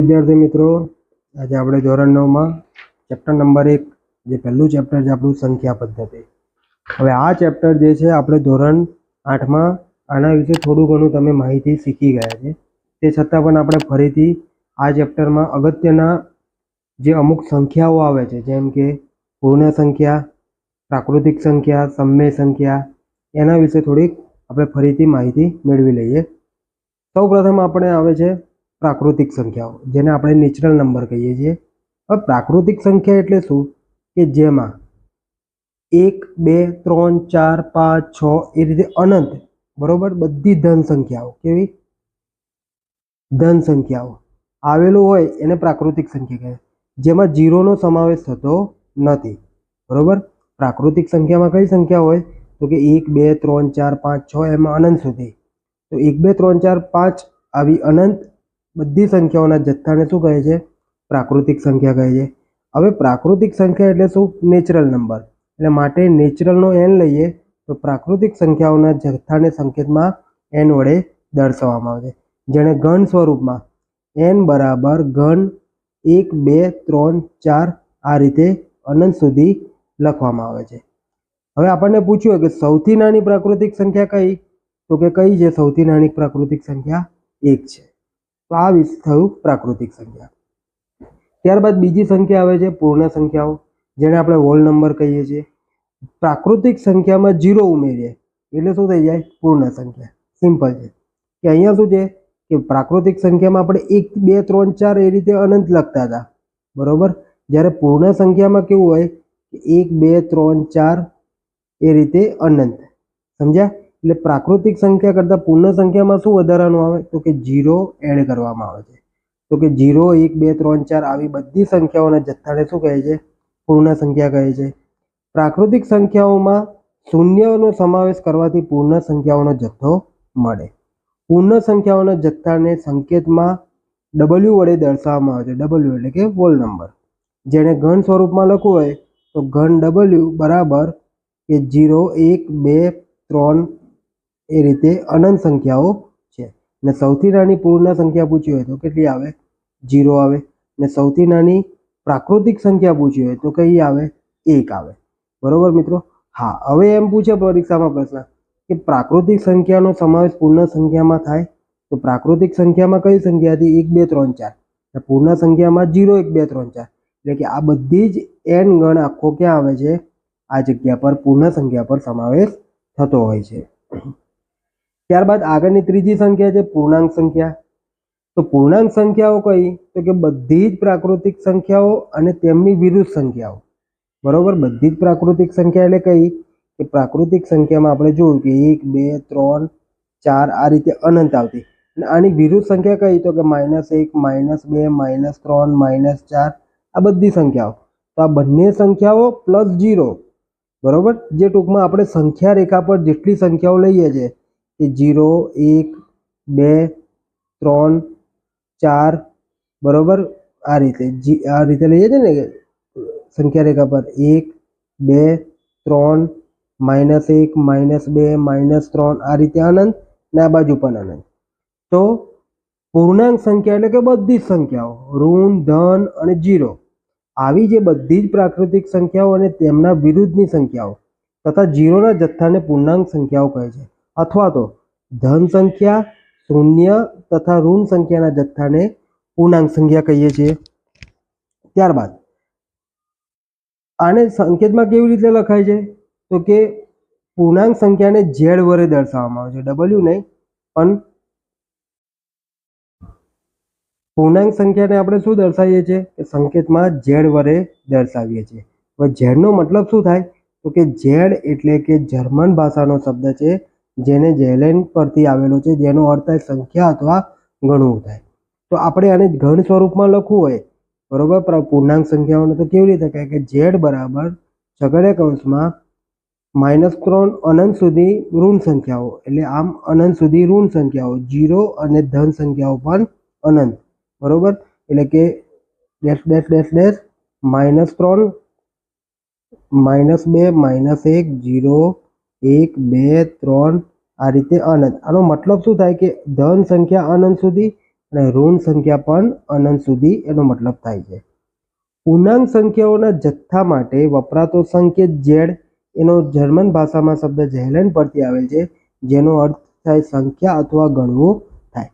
વિદ્યાર્થી મિત્રો, આજે આપણે ધોરણ નવમાં ચેપ્ટર નંબર એક, જે પહેલું ચેપ્ટર છે આપણું સંખ્યા પદ્ધતિ. હવે આ ચેપ્ટર જે છે આપણે ધોરણ આઠમાં, આના વિશે થોડું ઘણું તમે માહિતી શીખી ગયા છે. તે છતાં પણ આપણે ફરીથી આ ચેપ્ટરમાં અગત્યના જે અમુક સંખ્યાઓ આવે છે, જેમ કે પૂર્ણ સંખ્યા, પ્રાકૃતિક સંખ્યા, સમય સંખ્યા, એના વિશે થોડીક આપણે ફરીથી માહિતી મેળવી લઈએ. સૌપ્રથમ આપણે આવે છે પ્રાકૃતિક સંખ્યાઓ, જેને આપણે નેચરલ નંબર કહીએ છીએ. હવે પ્રાકૃતિક સંખ્યા એટલે શું? કે જેમાં એક, બે, ત્રણ, ચાર, પાંચ, છ, એ રીતે અનંત, બરોબર? બધી ધન સંખ્યાઓ. કેવી? ધન સંખ્યાઓ. આવેલું હોય એને પ્રાકૃતિક સંખ્યા કહેવાય. જેમાં જીરોનો સમાવેશ થતો નથી. બરોબર? પ્રાકૃતિક સંખ્યામાં કઈ સંખ્યા હોય? તો કે એક, બે, ત્રણ, ચાર, પાંચ, છ, એમાં અનંત સુધી. તો એક, બે, ત્રણ, ચાર, પાંચ આવી અનંત બધી સંખ્યાઓના જથ્થાને શું કહે છે? પ્રાકૃતિક સંખ્યા કહે છે. હવે પ્રાકૃતિક સંખ્યા એટલે શું? Natural number. એટલે માટે નેચરલનો એન લઈએ તો પ્રાકૃતિક સંખ્યાઓના જથ્થાને સંકેતમાં એન વડે દર્શાવવામાં આવે છે. જેણે ઘન સ્વરૂપમાં એન બરાબર ઘન એક, બે, ત્રણ, ચાર આ રીતે અનંત સુધી લખવામાં આવે છે. હવે આપણને પૂછ્યું કે સૌથી નાની પ્રાકૃતિક સંખ્યા કઈ? તો કે કઈ છે? સૌથી નાની પ્રાકૃતિક સંખ્યા એક છે. તો આ થયું પ્રાકૃતિક સંખ્યા. ત્યારબાદ બીજી સંખ્યા આવે છે પૂર્ણ સંખ્યાઓ, જેને આપણે હોલ નંબર કહીએ છીએ. પ્રાકૃતિક સંખ્યામાં જીરો ઉમેરીએ, એટલે શું થઈ જાય? પૂર્ણ સંખ્યા. સિમ્પલ છે. કે અહીંયા શું છે? કે પ્રાકૃતિક સંખ્યામાં આપણે એક, બે, ત્રણ, ચાર એ રીતે અનંત લખતા હતા. બરોબર? જ્યારે પૂર્ણ સંખ્યામાં કેવું હોય? કે એક, બે, ત્રણ, ચાર એ રીતે અનંત. સમજ્યા? એટલે પ્રાકૃતિક સંખ્યા કરતાં પૂર્ણ સંખ્યામાં શું વધારાનું આવે? તો કે જીરો એડ કરવામાં આવે છે. તો કે જીરો એક, બે, ત્રણ, ચાર આવી બધી સંખ્યાઓના જથ્થાને શું કહે છે? પૂર્ણ સંખ્યા કહે છે. પ્રાકૃતિક સંખ્યાઓમાં શૂન્યનો સમાવેશ કરવાથી પૂર્ણ સંખ્યાઓનો જથ્થો મળે. પૂર્ણ સંખ્યાઓના જથ્થાને સંકેતમાં ડબલ્યુ વડે દર્શાવવામાં આવે છે. ડબલ્યુ એટલે કે વોલ નંબર જેને ઘન સ્વરૂપમાં લખવું હોય, તો ઘન ડબલ્યુ બરાબર કે જીરો એક, બે, ત્રણ એ રીતે અનંત સંખ્યાઓ છે. ને સૌથી નાની પૂર્ણ સંખ્યા પૂછી હોય તો કેટલી આવે? જીરો આવે. ને સૌથી નાની પ્રાકૃતિક સંખ્યા પૂછી હોય તો કઈ આવે? એક આવે. બરોબર મિત્રો? હા, હવે એમ પૂછે પરીક્ષામાં પ્રશ્ન કે પ્રાકૃતિક સંખ્યાનો સમાવેશ પૂર્ણ સંખ્યામાં થાય? તો પ્રાકૃતિક સંખ્યામાં કઈ સંખ્યા હતી? એક, બે, ત્રણ, ચાર. પૂર્ણ સંખ્યામાં જીરો એક, બે, ત્રણ, ચાર. એટલે કે આ બધી જ એન ગણ આખો ક્યાં આવે છે? આ જગ્યા પર પૂર્ણ સંખ્યા પર સમાવેશ થતો હોય છે. ત્યારબાદ આગળની ત્રીજી સંખ્યા છે પૂર્ણાંક સંખ્યા. તો પૂર્ણાંક સંખ્યાઓ કઈ? તો કે બધી જ પ્રાકૃતિક સંખ્યાઓ અને તેમની વિરુદ્ધ સંખ્યાઓ. બરોબર? બધી જ પ્રાકૃતિક સંખ્યા એટલે કઈ? કે પ્રાકૃતિક સંખ્યામાં આપણે જોયું કે એક, બે, ત્રણ, ચાર આ રીતે અનંત આવતી. અને આની વિરુદ્ધ સંખ્યા કઈ? તો કે માઇનસ એક, માઇનસ બે, માઇનસ ત્રણ, માઇનસ ચાર આ બધી સંખ્યાઓ. તો આ બંને સંખ્યાઓ પ્લસ જીરો બરોબર? જે ટૂંકમાં આપણે સંખ્યા રેખા પર જેટલી સંખ્યાઓ લઈએ છીએ કે જીરો, એક, બે, ત્રણ, ચાર, બરોબર? આ રીતે. આ રીતે લઈએ છીએ ને સંખ્યા રેખા પર એક, બે, ત્રણ, માઇનસ એક, માઇનસ બે, માઇનસ ત્રણ, આ રીતે અનંત ને આ બાજુ પણ અનંત. તો પૂર્ણાંક સંખ્યા એટલે કે બધી જ સંખ્યાઓ, ઋણ, ધન અને જીરો. આવી જે બધી જ પ્રાકૃતિક સંખ્યાઓ અને તેમના વિરુદ્ધની સંખ્યાઓ તથા જીરોના જથ્થાને પૂર્ણાંક સંખ્યાઓ કહે છે. અથવા તો ધન સંખ્યા, શૂન્ય તથા ઋણ સંખ્યાના જથ્થાને પૂર્ણાંક સંખ્યા કહીએ છીએ. ત્યારબાદ, આને સંકેતમાં કેવી રીતે લખાય છે? તો કે પૂર્ણાંક સંખ્યાને ઝેડ વડે દર્શાવવામાં આવે છે. ડબલ્યુ નહીં, પણ પૂર્ણાંક સંખ્યાને આપણે શું દર્શાવીએ છીએ? કે સંકેતમાં ઝેડ વડે દર્શાવીએ છીએ. હવે ઝેડનો મતલબ શું થાય? તો કે ઝેડ એટલે કે જર્મન ભાષાનો શબ્દ છે જેને જેલેન પરથી આવેલો છે, જેનો અર્થ થાય સંખ્યા અથવા ગણવું થાય. તો આપણે આને ઘન સ્વરૂપમાં લખવું હોય. બરોબર? પૂર્ણાંક સંખ્યાઓને તો કેવી રીતે કહે કે ઝેડ બરાબર છગડે કૌંસમાં માઇનસ ત્રણ અનંત સુધી ઋણ સંખ્યાઓ. એટલે આમ અનંત સુધી ઋણ સંખ્યાઓ. જીરો અને ધન સંખ્યાઓ પણ અનંત. બરોબર? એટલે કે dash dash dash dash, minus ત્રણ, માઇનસ બે, માઇનસ એક, જીરો એક, બે, ત્રણ આ રીતે અનંત. આનો મતલબ શું થાય કે ધન સંખ્યા અનંત સુધી અને ઋણ સંખ્યા પણ અનંત સુધી એનો મતલબ થાય છે. પૂર્ણાંક સંખ્યાઓના જથ્થા માટે વપરાતો સંકેત ઝેડ એનો જર્મન ભાષામાં શબ્દ ઝેલેન પરથી આવેલ છે, જેનો અર્થ થાય સંખ્યા અથવા ગણવું થાય.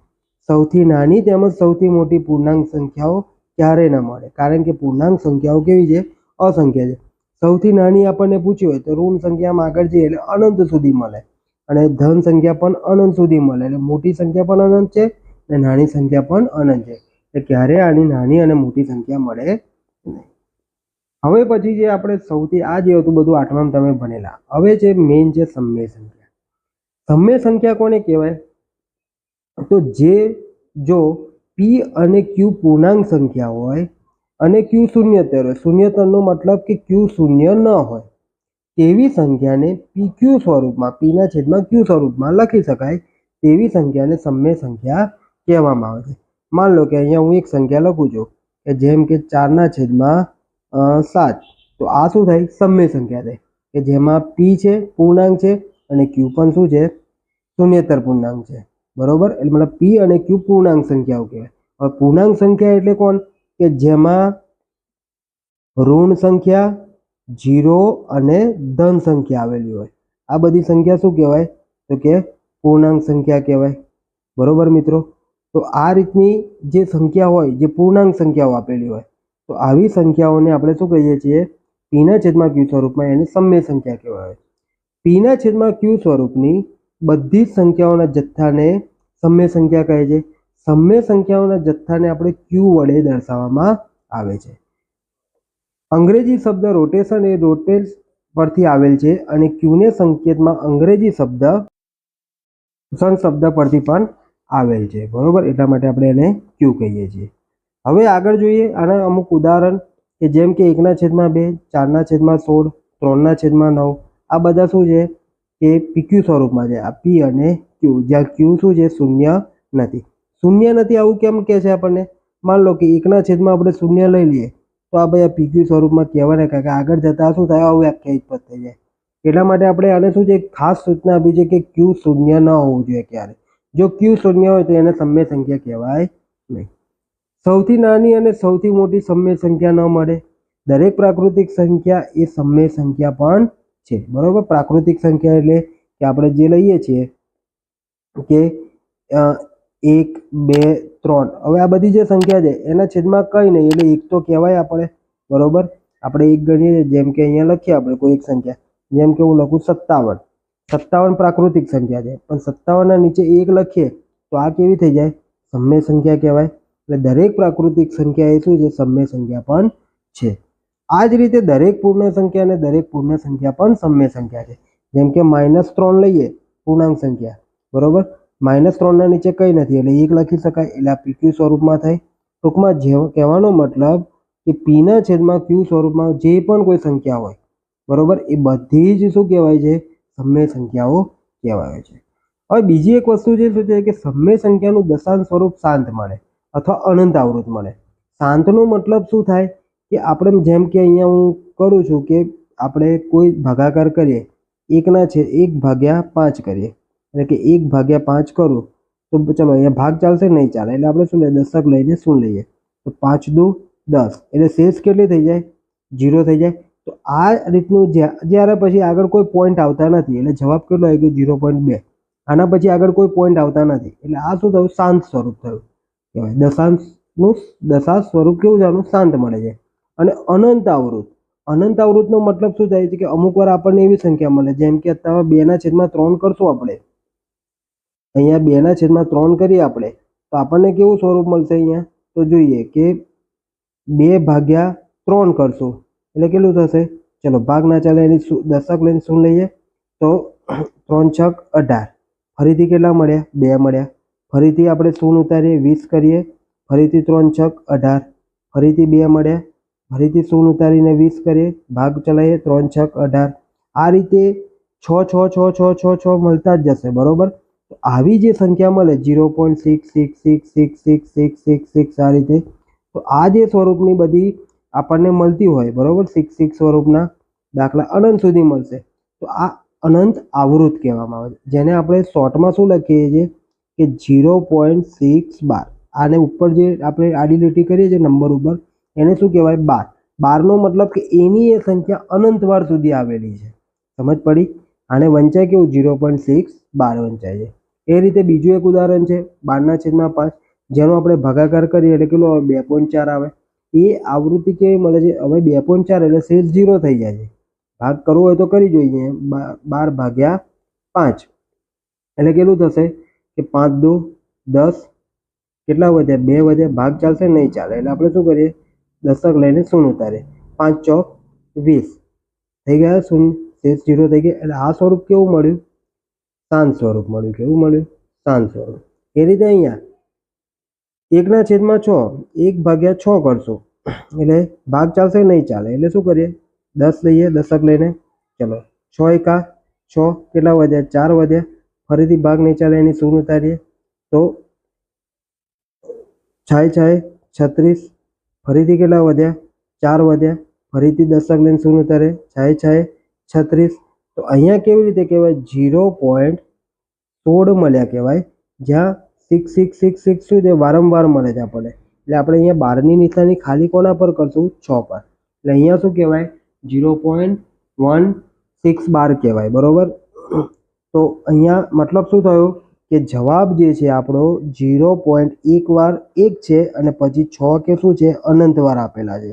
સૌથી નાની તેમજ સૌથી મોટી પૂર્ણાંક સંખ્યાઓ ક્યારેય ન મળે? કારણ કે પૂર્ણાંક સંખ્યાઓ કેવી છે? અસંખ્ય છે. સૌથી નાની આપણને પૂછ્યું હોય તો ઋણ સંખ્યામાં આગળ જઈએ એટલે અનંત સુધી મળે. અને ધન સંખ્યા પણ અનંત સુધી મળે. એટલે મોટી સંખ્યા પણ અનંત છે અને નાની સંખ્યા પણ અનંત છે. એટલે ક્યારે આની નાની અને મોટી સંખ્યા મળે નહીં. હવે પછી જે આપણે સૌથી, આ જે હતું બધું આઠમામાં તમે ભણેલા. હવે જે મેઇન છે સમય સંખ્યા. સમય સંખ્યા કોને કહેવાય? તો જે, જો પી અને ક્યુ પૂર્ણાંક સંખ્યા હોય અને ક્યુ શૂન્યતર હોય શૂન્યતરનો મતલબ કે ક્યુ શૂન્ય ન હોય. તેવી સંખ્યાને પી ક્યુ સ્વરૂપમાં, પીના છેદમાં ક્યુ સ્વરૂપમાં લખી શકાય તેવી સંખ્યાને સમય સંખ્યા કહેવામાં આવે છે. માન લો કે અહીંયા હું એક સંખ્યા લખું છું કે જેમ કે ચારના છેદમાં સાત. તો આ શું થાય? સમય સંખ્યા થાય. કે જેમાં પી છે, પૂર્ણાંક છે અને ક્યુ પણ શું છે? શૂન્યતર પૂર્ણાંક છે. બરોબર? એટલે મતલબ પી અને ક્યુ પૂર્ણાંક સંખ્યાઓ કહેવાય. હવે પૂર્ણાંક સંખ્યા એટલે કોણ? કે જેમાં ઋણ સંખ્યા, જીરો અને ધન સંખ્યા આવેલી હોય. આ બધી સંખ્યા શું કહેવાય? તો કે પૂર્ણાંક સંખ્યા કહેવાય. બરોબર મિત્રો? તો આ રીતની જે સંખ્યા હોય, જે પૂર્ણાંક સંખ્યાઓ આપેલી હોય, તો આવી સંખ્યાઓને આપણે શું કહીએ છીએ? પીના છેદમાં ક્યુ સ્વરૂપમાં એને સમય સંખ્યા કહેવાય. પીના છેદમાં ક્યુ સ્વરૂપની બધી જ સંખ્યાઓના જથ્થાને સમય સંખ્યા કહે છે. સમય સંખ્યાઓના જથ્થાને આપણે ક્યુ વડે દર્શાવવામાં આવે છે. અંગ્રેજી શબ્દ રોટેશન એ રોટેસ પરથી આવેલ છે અને ક્યુને સંકેતમાં અંગ્રેજી શબ્દ સન શબ્દ પરથી પણ આવેલ છે. બરોબર? એટલા માટે આપણે એને ક્યુ કહીએ છીએ. હવે આગળ જોઈએ આના અમુક ઉદાહરણ કે જેમ કે એકના છેદમાં બે, ચારના છેદમાં સોળ, ત્રણના છેદમાં નવ, આ બધા શું છે? કે પીક્યુ સ્વરૂપમાં છે. આ પી અને ક્યુ જ્યાં ક્યુ શું છે? શૂન્ય નથી. શૂન્ય નથી આવું કેમ કહે છે આપણને? માન લો કે એકના છેદમાં આપણે શૂન્ય લઈ લઈએ, તો આ ભાઈ આ પીક્યુ સ્વરૂપમાં કહેવાય ને કારણ કે આગળ જતાં શું થાય? અવ્યાખ્યાયિત પદ થઈ જાય. એટલા માટે આપણે આને શું છે? ખાસ સૂચના આપી છે કે ક્યુ શૂન્ય ન હોવું જોઈએ ક્યારે. જો ક્યુ શૂન્ય હોય તો એને સમય સંખ્યા કહેવાય નહીં. સૌથી નાની અને સૌથી મોટી સમય સંખ્યા ન મળે. દરેક પ્રાકૃતિક સંખ્યા એ સમ્ય સંખ્યા પણ છે. બરોબર? પ્રાકૃતિક સંખ્યા એટલે કે આપણે જે લઈએ છીએ કે એક, બે, ત્રણ. હવે આ બધી જે સંખ્યા છે, એના છેદમાં કંઈ નહીં, એટલે એક તો કહેવાય આપણે, બરોબર? આપણે એક ગણીએ જેમ કે અહીંયા લખીએ આપણે કોઈ એક સંખ્યા. જેમ કે હું લખું સત્તાવન. સત્તાવન પ્રાકૃતિક સંખ્યા છે, પણ સત્તાવનના નીચે એક લખીએ, તો આ કેવી થઈ જાય? સમય સંખ્યા કહેવાય. એટલે દરેક પ્રાકૃતિક સંખ્યા એ શું છે? સમય સંખ્યા પણ છે. આ જ રીતે દરેક પૂર્ણ સંખ્યા અને દરેક પૂર્ણ સંખ્યા પણ સમય સંખ્યા છે. જેમ કે માઇનસ ત્રણ લઈએ, પૂર્ણાંક સંખ્યા. બરોબર? માઇનસ ત્રણના નીચે કંઈ નથી એટલે એક લખી શકાય એટલે આ પીક્યુ સ્વરૂપમાં થાય. ટૂંકમાં જે કહેવાનો મતલબ કે પીના છેદમાં ક્યુ સ્વરૂપમાં જે પણ કોઈ સંખ્યા હોય, બરોબર, એ બધી જ શું કહેવાય છે? સમય સંખ્યાઓ કહેવાય છે. હવે બીજી એક વસ્તુ જે શું છે કે સમય સંખ્યાનું દશાંશ સ્વરૂપ શાંત મળે અથવા અનંત આવૃત મળે. શાંતનો મતલબ શું થાય? કે આપણે જેમ કે અહીંયા હું કરું છું કે આપણે કોઈ ભાગાકાર કરીએ, એકના છે એક ભાગ્યા પાંચ કરીએ. એટલે કે એક ભાગ્યા પાંચ કરું, તો ચલો અહીંયા ભાગ ચાલશે નહીં ચાલે. એટલે આપણે શું લઈએ? દશક લઈને શું લઈએ? તો પાંચ દુ દસ. એટલે શેષ કેટલી થઈ જાય? જીરો થઈ જાય. તો આ રીતનું જ્યા- જ્યારે પછી આગળ કોઈ પોઈન્ટ આવતા નથી, એટલે જવાબ કેટલો આવી ગયો? જીરો પોઈન્ટ બે. આના પછી આગળ કોઈ પોઈન્ટ આવતા નથી. એટલે આ શું થયું? શાંત સ્વરૂપ થયું. કહેવાય. દશાંશનું દશાંશ સ્વરૂપ કેવું આનું શાંત મળે છે. અને અનંત આવૃત અનંત આવૃતનો મતલબ શું થાય છે? કે અમુક વાર આપણને એવી સંખ્યા મળે. જેમ કે અત્યારે બેના છેદમાં ત્રણ કરશું આપણે. અહીંયા બેના છેદમાં ત્રણ કરીએ આપણે, તો આપણને કેવું સ્વરૂપ મળશે અહીંયા? તો જોઈએ કે બે ભાગ્યા ત્રણ કરશું, એટલે કેટલું થશે? ચલો ભાગ ના ચાલે એની દશક લઈને શું લઈએ? તો ત્રણ છક અઢાર. ફરીથી કેટલા મળ્યા? બે મળ્યા. ફરીથી આપણે શૂન ઉતારીએ? વીસ કરીએ. ફરીથી ત્રણ છક અઢાર. ફરીથી બે મળ્યા. ફરીથી શૂન ઉતારીને વીસ કરીએ? ભાગ ચલાવીએ, ત્રણ છક અઢાર. આ રીતે છ છ છ છ છ છ મળતા જ જશે, બરોબર? આવી જે સંખ્યા મળે zero point six six six six six six six six આ રીતે, તો આ જે સ્વરૂપની બધી આપણને મળતી હોય, બરાબર? સિક્સ સિક્સ સ્વરૂપના દાખલા અનંત સુધી મળશે. તો આ અનંત આવૃત કહેવામાં આવે છે. જેને આપણે શોર્ટમાં શું લખીએ છીએ કે ઝીરો પોઈન્ટ સિક્સ બાર. આને ઉપર જે આપણે આડી લીટી કરીએ છીએ નંબર ઉપર, એને શું કહેવાય? બાર. બારનો મતલબ કે એની એ સંખ્યા અનંતવાર સુધી આવેલી છે. સમજ પડી? આને વંચાય કેવું? ઝીરો પોઈન્ટ સિક્સ બાર વંચાય છે. એ રીતે બીજું એક ઉદાહરણ છે, બારના છેદમાં પાંચ, જેનો આપણે ભાગાકાર કરીએ એટલે કેટલો બે પોઈન્ટ ચાર આવે. એ આવૃત્તિ કેવી મળે છે? હવે બે પોઈન્ટ ચાર એટલે શેષ ઝીરો થઈ જાય છે. ભાગ કરવો હોય તો કરી જોઈએ બાર ભાગ્યા પાંચ. એટલે કેટલું થશે? કે પાંચ દો દસ. કેટલા વધ્યા? બે વધ્યા. ભાગ ચાલશે નહીં ચાલે. એટલે આપણે શું કરીએ? દશક લઈને શૂન્ય ઉતારીએ. પાંચ ચોક વીસ. થઈ ગયા? શૂન્ય. શેષ ઝીરો થઈ ગયા એટલે આ સ્વરૂપ કેવું મળ્યું? શાંત સ્વરૂપ મળ્યું કેવું મળ્યું? શાંત સ્વરૂપ. એ રીતે અહીંયા એકના છેદમાં છ, એક ભાગ્યા છ કરશો. એટલે ભાગ ચાલશે નહીં ચાલે. એટલે શું કરીએ? દસ લઈએ દશક લઈને ચલો. છ એકા, છ કેટલા વધ્યા? ચાર વધ્યા. ફરીથી ભાગ નહીં ચાલે, એની શૂન્ય ઉતારીએ? તો છાય છાય છત્રીસ. ફરીથી કેટલા વધ્યા? ચાર વધ્યા. ફરીથી દશક લઈને શૂન્ય ઉતારે છાય છાય છત્રીસ. તો અહીંયા કેવી રીતે કહેવાય? ઝીરો પોઈન્ટ સોળ મળ્યા કહેવાય. જ્યાં સિક્સ સિક્સ સિક્સ સિક્સ શું છે? વારંવાર મળે છે આપણને. એટલે આપણે અહીંયા બારની નિશાની ખાલી કોના પર કરશું? છ પર. એટલે અહીંયા શું કહેવાય? ઝીરો પોઈન્ટ વન સિક્સ બાર કહેવાય. બરાબર? તો અહીંયા મતલબ શું થયું? કે જવાબ જે છે આપણો ઝીરો પોઈન્ટ એક વાર એક છે અને પછી છ કે શું છે? અનંત વાર આપેલા છે.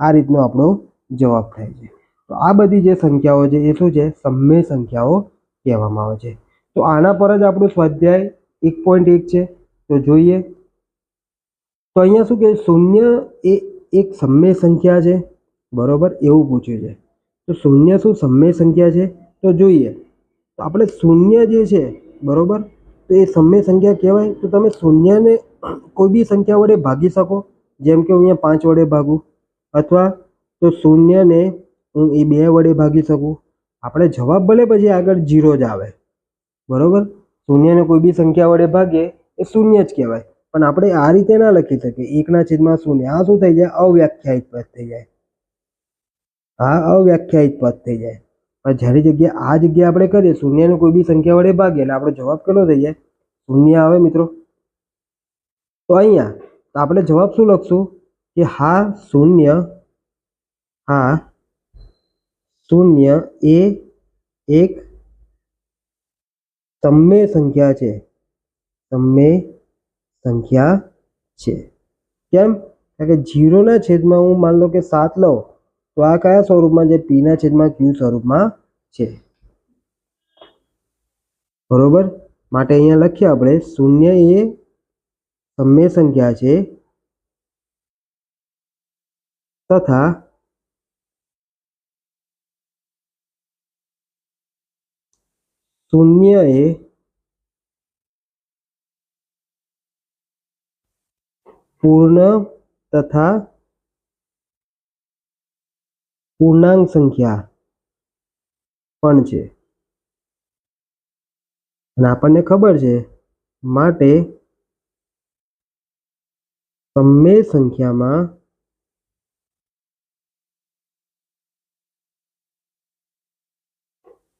આ રીતનો આપણો જવાબ થાય છે. તો આ બધી જે સંખ્યાઓ છે, એ શું છે? સમય સંખ્યાઓ કહેવામાં આવે છે. તો આના પર જ આપણું સ્વાધ્યાય એક પોઈન્ટ એક છે. તો જોઈએ. તો અહીંયા શું કે શૂન્ય એ એક સમય સંખ્યા છે. બરોબર? એવું પૂછ્યું છે. તો શૂન્ય શું સમય સંખ્યા છે? તો જોઈએ. તો આપણે શૂન્ય જે છે, બરોબર? તો એ સમય સંખ્યા કહેવાય. તો તમે શૂન્યને કોઈ બી સંખ્યા વડે ભાગી શકો. જેમ કે હું અહીંયા પાંચ વડે ભાગું. અથવા તો શૂન્યને હું એ બે વડે ભાગી શકું? આપણે જવાબ ભલે પછી આગળ જીરો જ આવે. બરોબર? શૂન્યને કોઈ બી સંખ્યા વડે ભાગીએ એ શૂન્ય જ કહેવાય. પણ આપણે આ રીતે ના લખી શકીએ. એકના છેદમાં શૂન્ય. આ શું થઈ જાય? અવ્યાખ્યાયિત પદ થઈ જાય. આ અવ્યાખ્યાયિત પદ થઈ જાય. પણ જ્યારે જગ્યા આ જગ્યા આપણે કરીએ, શૂન્યને કોઈ બી સંખ્યા વડે ભાગીએ એટલે આપણો જવાબ કેટલો થઈ જાય? શૂન્ય આવે મિત્રો. તો અહીંયા તો આપણે જવાબ શું લખશું? કે હા, શૂન્ય, હા શૂન્ય એ એક સમય સંખ્યા છે સમય સંખ્યા છે કેમ? કારણ કે જીરોના છેદમાં હું માન લો કે સાત લઉં, તો આ કયા સ્વરૂપમાં છે? પીના છેદમાં ક્યુ સ્વરૂપમાં છે? બરોબર? માટે અહીંયા લખીએ આપણે, શૂન્ય એ સમય સંખ્યા છે, તથા શૂન્ય એ પૂર્ણ તથા પૂર્ણાંક સંખ્યા પણ છે. અને આપણને ખબર છે, માટે તમે સંખ્યામાં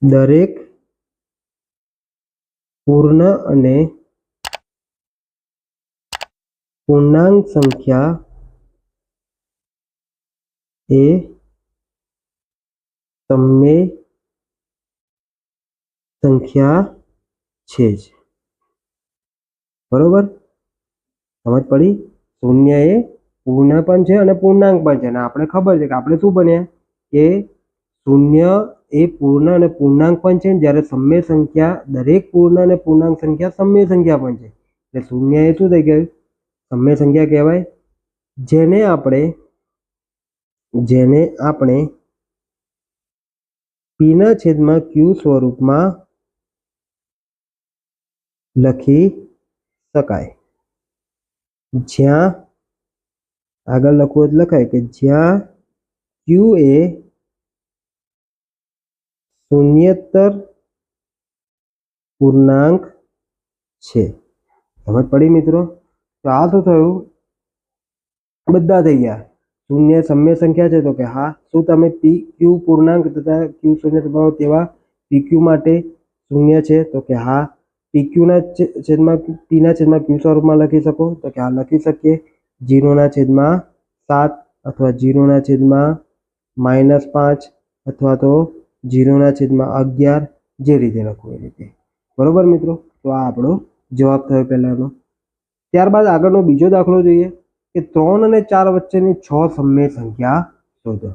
દરેક પૂર્ણ અને પૂર્ણાંક સંખ્યા એ તમે સંખ્યા છે જ. બરોબર? સમજ પડી? શૂન્ય એ પૂર્ણ પણ છે અને પૂર્ણાંક પણ છે. અને આપણે ખબર છે કે આપણે શું બન્યા? કે શૂન્ય એ પૂર્ણ અને પૂર્ણાંક પણ છે. જ્યારે સમય સંખ્યા દરેક પૂર્ણ અને પૂર્ણાંક સંખ્યા સમય સંખ્યા પણ છે. એટલે શૂન્ય એ શું થઈ ગયું? સમય સંખ્યા કહેવાય. જેને આપણે જેને આપણે પીના છેદમાં ક્યુ સ્વરૂપમાં લખી શકાય. જ્યાં આગળ લખવું લખાય કે જ્યાં ક્યુ એ શૂન્યતર પૂર્ણાંક છે સમજ પડી મિત્રો તો આ શું થયું બધા થઈ ગયા। શૂન્ય સમય સંખ્યા છે તો કે હા, શું તમે પી ક્યુ પૂર્ણાંક તથા ક્યુ શૂન્ય સ્વભાવ તેવા પી ક્યુ માટે શૂન્ય છે? તો કે હા પીક્યુના છેદમાં ટીના છેદમાં ક્યુ સ્વરૂપમાં લખી શકો? તો કે આ લખી શકીએ. જીરોના છેદમાં સાત અથવા જીરોના છેદમાં માઇનસ પાંચ અથવા તો જીરોના છેદમાં અગિયાર જે રીતે લખવું એ રીતે. બરોબર મિત્રો? તો આ આપણો જવાબ થયો પહેલાંનો. ત્યારબાદ આગળનો બીજો દાખલો જોઈએ કે ત્રણ અને ચાર વચ્ચેની છ સમય સંખ્યા શોધો.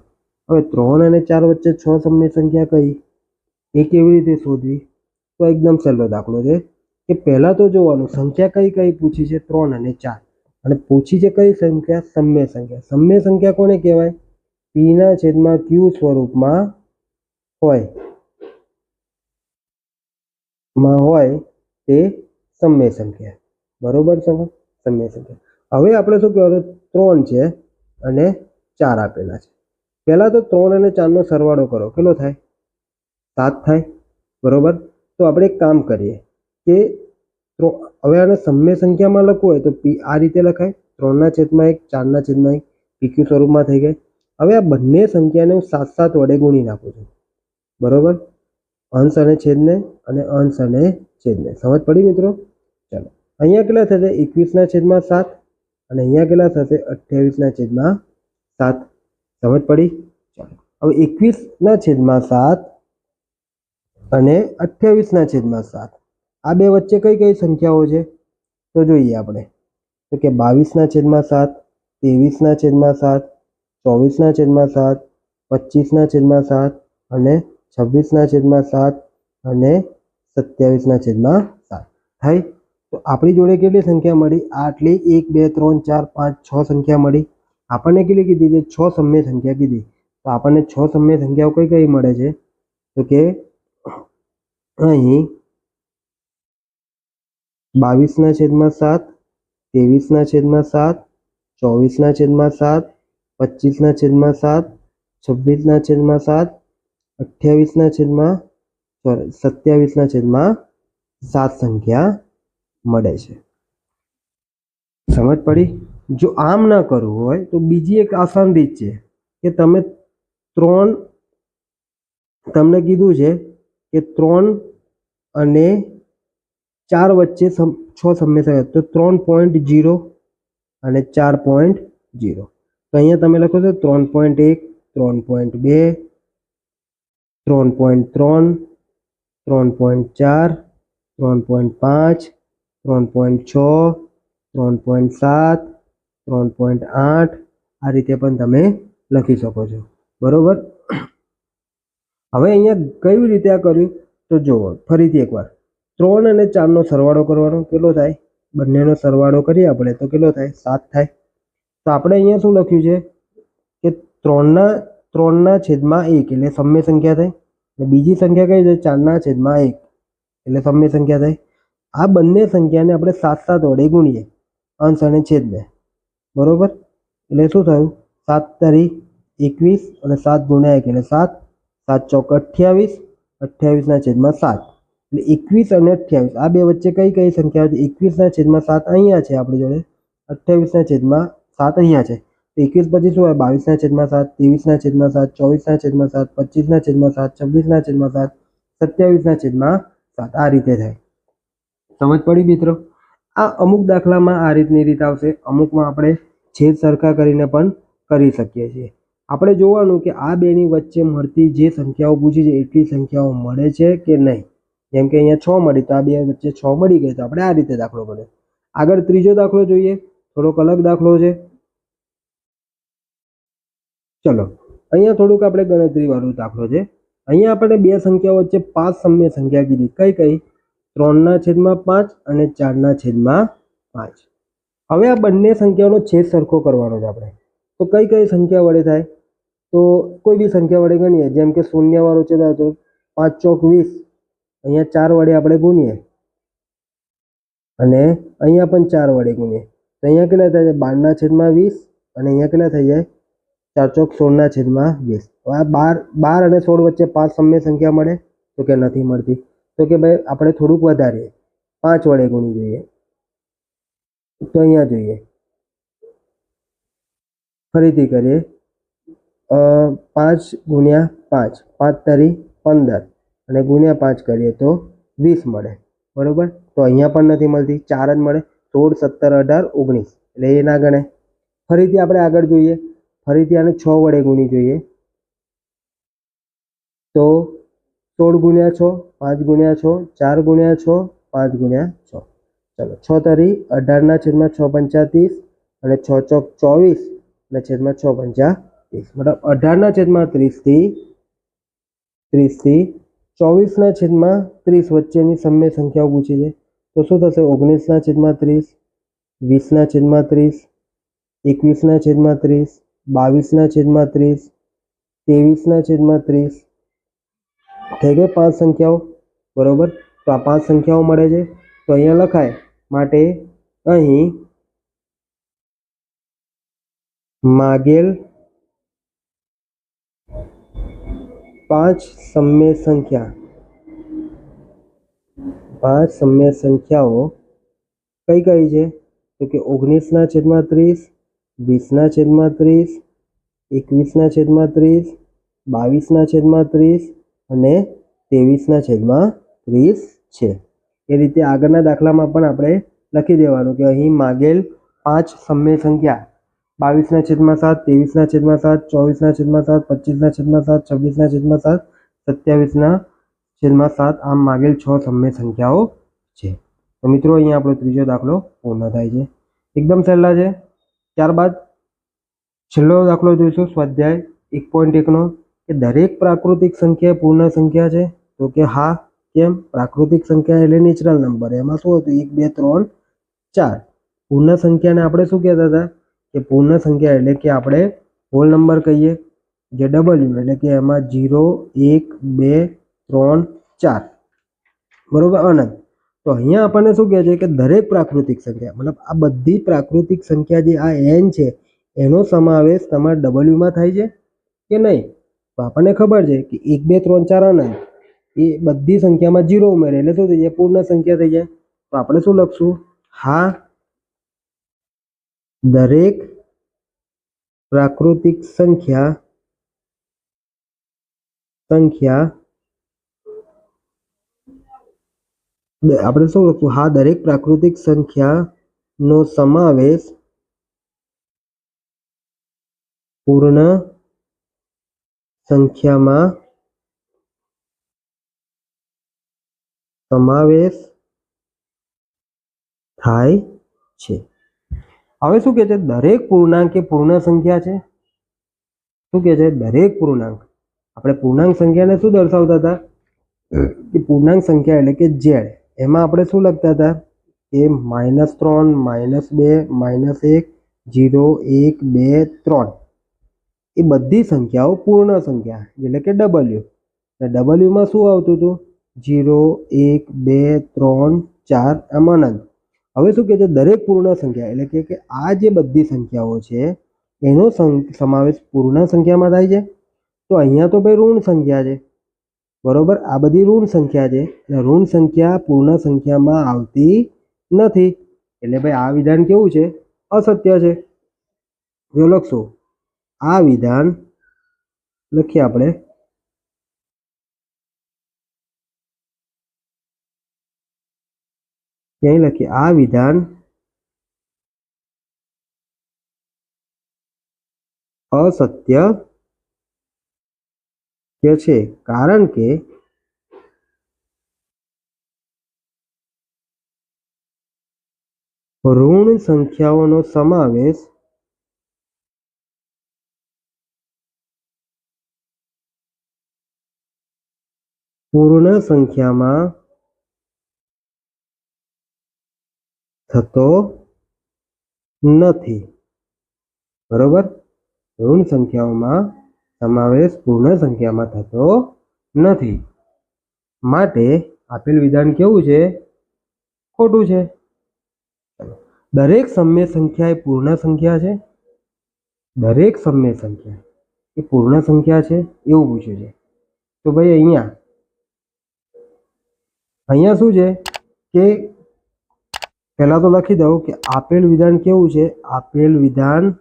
હવે ત્રણ અને ચાર વચ્ચે છ સમય સંખ્યા કઈ? એ કેવી રીતે શોધવી? તો એકદમ સહેલો દાખલો છે કે પહેલાં તો જોવાનું સંખ્યા કઈ કઈ પૂછી છે? ત્રણ અને ચાર. અને પૂછી છે કઈ સંખ્યા? સમય સંખ્યા. સમય સંખ્યા કોને કહેવાય? પીના છેદમાં ક્યુ સ્વરૂપમાં હોય. માં હોય તે સમય સંખ્યા બરોબર છે સમય સંખ્યા હવે આપણે શું કહેવાનું? ત્રણ છે અને ચાર આપેલા છે. પહેલાં તો ત્રણ અને ચારનો સરવાળો કરો. કેટલો થાય? સાત થાય. બરોબર? તો આપણે એક કામ કરીએ કે હવે આને સમય સંખ્યામાં લખવું હોય? તો પી, આ રીતે લખાય. ત્રણના છેદમાં એક, ચારના છેદમાં એક. પીક્યુ સ્વરૂપમાં થઈ ગઈ. હવે આ બંને સંખ્યાને હું સાત સાત વડે ગુણી નાખું છું. બરોબર? અંશ અને છેદને અને અંશ અને છેદને. સમજ પડી મિત્રો? ચાલો. અહીંયા કેટલા થશે? એકવીસના છેદમાં સાત અને અહીંયા કેટલા થશે? અઠ્યાવીસના છેદમાં સાત. સમજ પડી? ચાલો. હવે એકવીસના છેદમાં સાત અને અઠ્યાવીસના છેદમાં સાત. આ બે વચ્ચે કઈ કઈ સંખ્યાઓ છે? તો જોઈએ આપણે. તો કે બાવીસના છેદમાં સાત, ત્રેવીસના છેદમાં સાત, ચોવીસના છેદમાં સાત, પચીસના છેદમાં સાત અને છવ્વીસના છેદમાં સાત અને સત્યાવીસના છેદમાં સાત. થાય તો આપણી જોડે કેટલી સંખ્યા મળી? આટલી એક, બે, ત્રણ, ચાર, પાંચ, છ સંખ્યા મળી. આપણને કેટલી કીધી છે? છ સમય સંખ્યા કીધી. તો આપણને છ સમય સંખ્યાઓ કઈ કઈ મળે છે? તો કે અહીં બાવીસના છેદમાં સાત, ત્રેવીસના છેદમાં સાત, ચોવીસના છેદમાં સાત, પચીસના છેદમાં સાત, છવ્વીસના છેદમાં સાત અઠ્યાવીસના છેદમાં સોરી સત્યાવીસના છેદમાં સાત સંખ્યા મળે છે. સમજ પડી? જો આમ ના કરવું હોય, તો બીજી એક આસાન રીત છે કે તમે ત્રણ, તમને કીધું છે કે ત્રણ અને ચાર વચ્ચે છ સમય તો ત્રણ પોઈન્ટ જીરો અને ચાર પોઈન્ટ જીરો તો અહીંયા તમે લખો છો ત્રણ પોઈન્ટ એક, ત્રણ પોઈન્ટ બે ત્રણ પોઈન્ટ ત્રણ ત્રણ પોઈન્ટ ચાર, ત્રણ પોઈન્ટ પાંચ, ત્રણ પોઈન્ટ છ, ત્રણ પોઈન્ટ સાત, ત્રણ પોઈન્ટ આઠ, આ રીતે પણ તમે લખી શકો છો. બરાબર? હવે અહીંયા કઈ રીતે આ કર્યું? તો જુઓ, ફરીથી એકવાર. ત્રણ અને ચારનો સરવાળો કરવાનો, કેટલો થાય? બંનેનો સરવાળો કરીએ આપણે, તો કેટલો થાય? સાત થાય. તો આપણે અહીંયા શું લખ્યું છે? કે ત્રણના ત્રણના છેદમાં એક, એટલે સમ્ય સંખ્યા થાય. અને બીજી સંખ્યા કઈ છે? ચારના છેદમાં એક, એટલે સમ્ય સંખ્યા થાય. આ બંને સંખ્યાને આપણે સાત સાત વડે ગુણીએ. અંશ અને છેદને બરોબર? એટલે શું થયું? સાત તારીખ એકવીસ અને સાત ગુણ્યા એક, એટલે સાત સાત ચોક અઠ્યાવીસ, અઠ્યાવીસના છેદમાં સાત. એટલે એકવીસ અને અઠ્યાવીસ, આ બે વચ્ચે કઈ કઈ સંખ્યા છે? એકવીસના છેદમાં સાત અહીંયા છે આપણી જોડે. અઠ્યાવીસના છેદમાં સાત અહીંયા છે. એકવીસ પછી શું હોય, બાવીસના છેદમાં સાત, ત્રેવીસના છેદમાં સાત, ચોવીસના છેદમાં સાત, પચીસના છેદમાં સાત, છવ્વીસના છેદમાં સાત, સત્યાવીસના છેદમાં સાત. આ રીતે થાય. સમજ પડી મિત્રો? આ અમુક દાખલામાં આ રીતની રીત આવશે. અમુકમાં આપણે છેદ સરખા કરીને પણ કરી શકીએ છીએ. આપણે જોવાનું કે આ બેની વચ્ચે મળતી જે સંખ્યાઓ પૂછી છે, એટલી સંખ્યાઓ મળે છે કે નહીં? જેમ કે અહીંયા છ મળી, તો આ બે વચ્ચે છ મળી ગઈ, તો આપણે આ રીતે દાખલો કર્યો. આગળ ત્રીજો દાખલો જોઈએ. થોડોક અલગ દાખલો છે. ચલો, અહીંયા થોડુંક આપણે ગણતરી વાળો દાખલો છે. અહીંયા આપણે બે સંખ્યાઓ વચ્ચે પાંચ સમય સંખ્યા કીધી. કઈ કઈ? ત્રણના છેદમાં પાંચ અને ચારના છેદમાં પાંચ. હવે આ બંને સંખ્યાઓનો છેદ સરખો કરવાનો છે આપણે. તો કઈ કઈ સંખ્યા વડે થાય? તો કોઈ બી સંખ્યા વડે ગણીએ. જેમ કે શૂન્યવાળો છેદ આવે તો પાંચ ચોક વીસ. અહીંયા ચાર વડે આપણે ગુણીએ. અને અહીંયા પણ ચાર વડે ગુણીએ. તો અહીંયા કેટલા થાય છે? બારના છેદમાં વીસ અને અહીંયા કેટલા થઈ જાય? ચાર ચોક સોળના છેદમાં વીસ આ બાર બાર અને સોળ વચ્ચે પાંચ સમય સંખ્યા મળે તો કે નથી મળતી. તો કે ભાઈ આપણે થોડુંક વધારીએ પાંચ વડે ગુણી જોઈએ. તો અહીંયા જોઈએ. ફરીથી કરીએ. પાંચ ગુણ્યા પાંચ. પાંચ તારી પંદર. અને ગુણ્યા પાંચ કરીએ તો વીસ મળે. બરોબર? તો અહીંયા પણ નથી મળતી. ચાર જ મળે. સોળ, સત્તર, અઢાર, ઓગણીસ. એટલે એ ના ગણે ફરીથી આપણે આગળ જોઈએ. ફરીથી આને છ વડે ગુણી જોઈએ. તો સોળ ગુણ્યા છ, પાંચ ગુણ્યા છ, ચાર ગુણ્યા છ, પાંચ ગુણ્યા છ. ચલો, છ તરી અઢારના છેદમાં છ પંચા ત્રીસ અને છ ચોક ચોવીસ અને છેદમાં છ પંચા ત્રીસ. મતલબ અઢારના છેદમાં ત્રીસથી ત્રીસથી ચોવીસના છેદમાં ત્રીસ વચ્ચેની સમય સંખ્યાઓ પૂછી છે. તો શું થશે? ઓગણીસના છેદમાં ત્રીસ વીસના છેદમાં ત્રીસ એકવીસના છેદમાં ત્રીસ બાવીસના છેદમાં ત્રીસ, ત્રેવીસના છેદમાં ત્રીસ. થઈ ગઈ પાંચ સંખ્યાઓ? બરોબર? તો આ પાંચ સંખ્યાઓ મળે છે. તો અહીંયા લખાય, માટે અહીં માગેલ પાંચ સમ્ય સંખ્યા. પાંચ સમ્ય સંખ્યાઓ કઈ કઈ છે? તો કે ઓગણીસના છેદમાં ત્રીસ વીસના છેદમાં ત્રીસ, એકવીસના છેદમાં ત્રીસ, બાવીસના છેદમાં ત્રીસ અને ત્રેવીસના છેદમાં ત્રીસ છે. એ રીતે આગળના દાખલામાં પણ આપણે લખી દેવાનું કે અહીં માગેલ પાંચ સમય સંખ્યા બાવીસના છેદમાં સાત, ત્રેવીસના છેદમાં સાત, ચોવીસના છેદમાં સાત, પચીસના છેદમાં સાત, છવ્વીસના છેદમાં સાત, સત્યાવીસના છેદમાં સાત, આમ માગેલ છ સમય સંખ્યાઓ છે. તો મિત્રો, અહીંયા આપણો ત્રીજો દાખલો પૂર્ણ થાય છે. એકદમ સહેલા છે. ત્યારબાદ છેલ્લો દાખલો જોઈશું, સ્વાધ્યાય એક પોઈન્ટ એકનો, કે દરેક પ્રાકૃતિક સંખ્યા એ પૂર્ણ સંખ્યા છે, તો કે હા, કેમ? પ્રાકૃતિક સંખ્યા એટલે નેચરલ નંબર એમાં શું હતું? એક, બે, ત્રણ, ચાર. પૂર્ણ સંખ્યાને આપણે શું કહેતા હતા? કે પૂર્ણ સંખ્યા એટલે કે આપણે હોલ નંબર કહીએ, જે ડબલ્યુ એટલે કે એમાં જીરો એક, બે, ત્રણ, ચાર. બરોબર? અનંત. તો અહીંયા આપણને શું કહે છે કે દરેક પ્રાકૃતિક સંખ્યા, મતલબ આ બધી પ્રાકૃતિક સંખ્યા જે આ એન છે, એનો સમાવેશ તમારા ડબલ્યુમાં થાય છે કે નહીં? તો આપણને ખબર છે કે એક, બે, ત્રણ, ચાર અનંત એ બધી સંખ્યામાં જીરો ઉમેરે, એટલે શું થઈ જાય? પૂર્ણ સંખ્યા થઈ જાય. તો આપણે શું લખશું? હા, દરેક પ્રાકૃતિક સંખ્યા સંખ્યા દ- આપણે શું લખવું? હા દરેક પ્રાકૃતિક સંખ્યાનો સમાવેશ પૂર્ણ સંખ્યામાં સમાવેશ થાય છે. હવે શું કે છે? દરેક પૂર્ણાંક એ પૂર્ણ સંખ્યા છે? શું કે છે? દરેક પૂર્ણાંક. આપણે પૂર્ણાંક સંખ્યાને શું દર્શાવતા હતા? કે પૂર્ણાંક સંખ્યા એટલે કે ઝેડ. એમાં આપણે શું લખતા હતા? કે માઇનસ ત્રણ માઇનસ બે માઇનસ એક જીરો એક, બે, ત્રણ. એ બધી સંખ્યાઓ પૂર્ણ સંખ્યા, એટલે કે ડબલ્યુ ડબલ્યુમાં શું આવતું હતું? જીરો એક, બે, ત્રણ, ચાર, આમ અનંત. હવે શું કહે છે? દરેક પૂર્ણ સંખ્યા, એટલે કે કે આ જે બધી સંખ્યાઓ છે, એનો સમાવેશ પૂર્ણ સંખ્યામાં થાય છે. તો અહીંયા તો ભાઈ ઋણ સંખ્યા છે. બરોબર? આ બધી ઋણ સંખ્યા છે. અને ઋણ સંખ્યા પૂર્ણ સંખ્યામાં આવતી નથી. એટલે ભાઈ આ વિધાન કેવું છે? અસત્ય છે. જો લખશો. આ વિધાન લખીએ આપણે. ક્યાંય લખીએ? આ વિધાન અસત્ય કે છે કારણ કે ઋણ સંખ્યાઓનો સમાવેશ પૂર્ણ સંખ્યામાં થતો નથી. બરોબર? ઋણ સંખ્યાઓમાં સમાવેશ પૂર્ણ સંખ્યામાં થતો નથી. માટે આપેલ વિધાન કેવું છે? ખોટું છે. દરેક સમ્ય સંખ્યા એ પૂર્ણ સંખ્યા છે? દરેક સમય સંખ્યા એ પૂર્ણ સંખ્યા છે? એવું પૂછ્યું છે. તો ભાઈ અહીંયા અહીંયા શું છે? કે પહેલા તો લખી દઉં કે આપેલ વિધાન કેવું છે? આપેલ વિધાન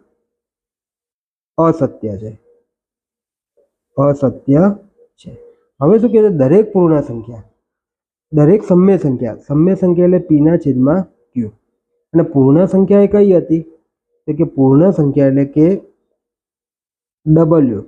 અસત્ય છે. અસત્ય છે. હવે શું કહે છે દરેક પૂર્ણ સંખ્યા, દરેક સમ્ય સંખ્યા સમ્ય સંખ્યા એટલે પીના છેદમાં ક્યુ અને પૂર્ણ સંખ્યા એ કઈ હતી? તો કે પૂર્ણ સંખ્યા એટલે કે ડબલ્યુ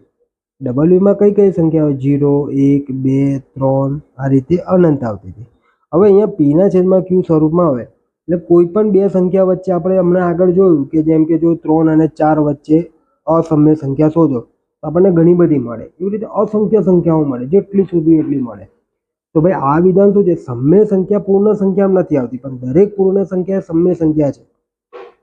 ડબલ્યુમાં કઈ કઈ સંખ્યા હોય? જીરો એક, બે, ત્રણ, આ રીતે અનંત આવતી હતી. હવે અહીંયા પીના છેદમાં ક્યુ સ્વરૂપમાં આવે એટલે કોઈ પણ બે સંખ્યા વચ્ચે આપણે હમણાં આગળ જોયું કે જેમ કે જો ત્રણ અને ચાર વચ્ચે અસમ્ય સંખ્યા શોધો આપણને ઘણી બધી મળે. એવી રીતે અસંખ્ય સંખ્યાઓ મળે. જેટલી શોધવી એટલી મળે. તો ભાઈ, આ વિધાન શું છે? સમ્ય સંખ્યા પૂર્ણ સંખ્યામાં નથી આવતી, પણ દરેક પૂર્ણ સંખ્યા સમ્ય સંખ્યા છે.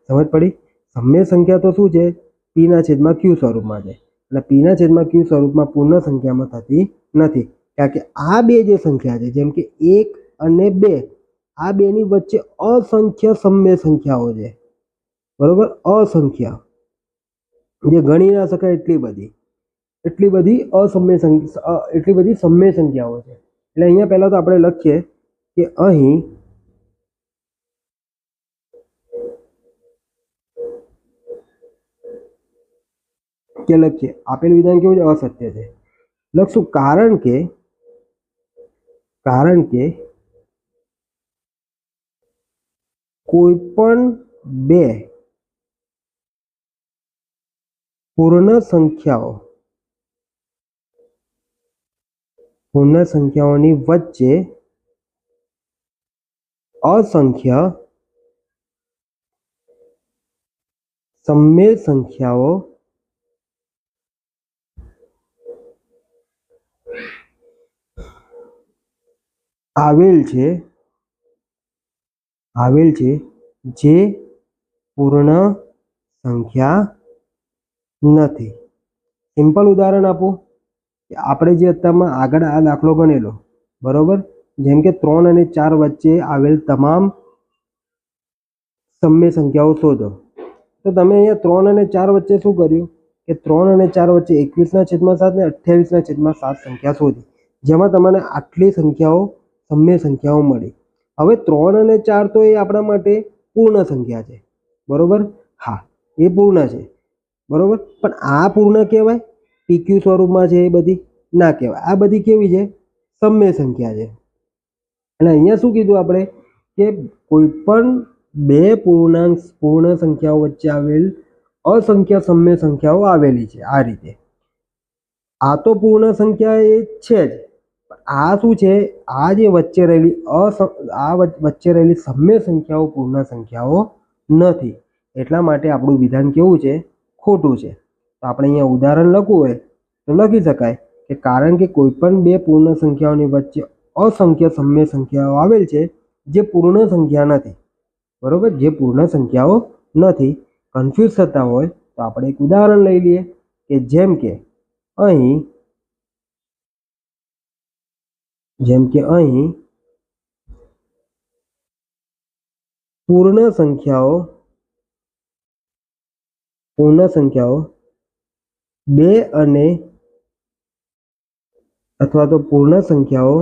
સમજ પડી? સમ્ય સંખ્યા તો શું છે? પીના છેદમાં ક્યુ સ્વરૂપમાં છે. અને પીના છેદમાં ક્યુ સ્વરૂપમાં પૂર્ણ સંખ્યામાં થતી નથી. કારણ કે આ બે જે સંખ્યા છે, જેમ કે એક અને બે, આ બેની વચ્ચે અસંખ્ય સમ્ય સંખ્યાઓ છે. બરોબર? અસંખ્ય. જે ગણી ના શકાય એટલી બધી. એટલી બધી અસમ્ય સંખ્યા એટલી બધી સમ્ય સંખ્યાઓ છે. એટલે અહીંયા પહેલાં તો આપણે લખીએ કે અહીં કે લખીએ, આપેલ વિધાન કેવું છે? અસત્ય છે. લખશું, કારણ કે કારણ કે કોઈ પણ બે પૂર્ણ સંખ્યાઓ પૂર્ણ સંખ્યાઓની વચ્ચે અસંખ્ય સમ્ય સંખ્યાઓ આવેલ છે આવેલ છે, જે પૂર્ણ સંખ્યા નથી. સિમ્પલ ઉદાહરણ આપું. આપણે જે અત્યારમાં આગળ આ દાખલો ગણેલો, બરોબર? જેમ કે ત્રણ અને ચાર વચ્ચે આવેલ તમામ સમ્ય સંખ્યાઓ શોધો. તો તમે અહીંયા ત્રણ અને ચાર વચ્ચે શું કર્યું? કે ત્રણ અને ચાર વચ્ચે એકવીસના છેદમાં સાત ને અઠ્યાવીસના છેદમાં સાત સંખ્યા શોધી. જેમાં તમને આટલી સંખ્યાઓ, સમ્ય સંખ્યાઓ મળી. હવે ત્રણ અને ચાર તો એ આપણા માટે પૂર્ણ સંખ્યા છે. બરોબર? હા, એ પૂર્ણ છે. બરોબર? પણ આ પૂર્ણ કહેવાય? પીક્યુ સ્વરૂપમાં છે એ બધી? ના કહેવાય. આ બધી કેવી છે? સમ્ય સંખ્યા છે. અને અહીંયા શું કીધું આપણે? કે કોઈ પણ બે પૂર્ણાંક પૂર્ણ સંખ્યાઓ વચ્ચે આવેલ અસંખ્ય સમ્ય સંખ્યાઓ આવેલી છે આ રીતે. આ તો પૂર્ણ સંખ્યા એ છે જ. આ શું છે? આ જે વચ્ચે રહેલી અસ, આ વચ્ચે રહેલી સમ્ય સંખ્યાઓ પૂર્ણ સંખ્યાઓ નથી. એટલા માટે આપણું વિધાન કેવું છે? ખોટું છે. તો આપણે અહીંયા ઉદાહરણ લખવું હોય તો લખી શકાય કે કારણ કે કોઈ પણ બે પૂર્ણ સંખ્યાઓની વચ્ચે અસંખ્ય સમ્ય સંખ્યાઓ આવેલ છે જે પૂર્ણ સંખ્યા નથી. બરોબર? જે પૂર્ણ સંખ્યાઓ નથી. કન્ફ્યુઝ થતા હોય તો આપણે એક ઉદાહરણ લઈ લઈએ કે જેમ કે અહીં જેમ કે અહીં પૂર્ણ સંખ્યાઓ પૂર્ણ સંખ્યાઓ બે અને અથવા તો પૂર્ણ સંખ્યાઓ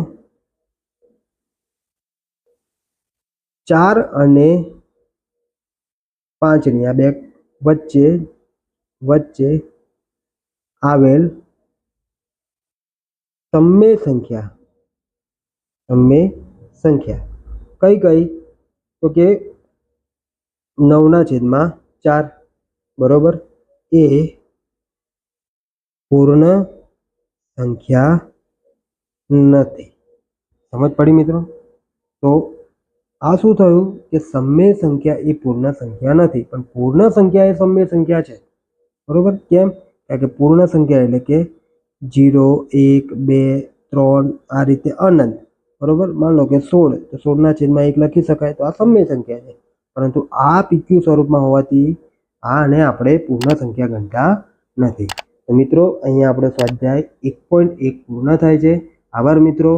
ચાર અને પાંચની, આ બે વચ્ચે વચ્ચે આવેલ સમ્ય સંખ્યા સમ્ય સંખ્યા. કઈ કઈ? તો કે નવના છેદમાં ચાર, બરોબર? એ પૂર્ણ સંખ્યા નથી. સમજ પડી મિત્રો? તો આ શું થયું કે સમ્ય સંખ્યા એ પૂર્ણ સંખ્યા નથી, પણ પૂર્ણ સંખ્યા એ સમ્ય સંખ્યા છે. બરોબર? કેમ? કારણ કે પૂર્ણ સંખ્યા એટલે કે જીરો, એક, બે, ત્રણ આ રીતે અનંત. બરોબર? માન લો કે સોળ, તો સોળના છેદમાં એક લખી શકાય, તો આ સમ્ય સંખ્યા છે. પરંતુ આ પીક્યુ સ્વરૂપમાં હોવાથી આને આપણે પૂર્ણ સંખ્યા ગણતા નથી. તો મિત્રો અહીંયા આપણો સ્વાધ્યાય એક પોઈન્ટ એક પૂર્ણ થાય છે. આભાર મિત્રો.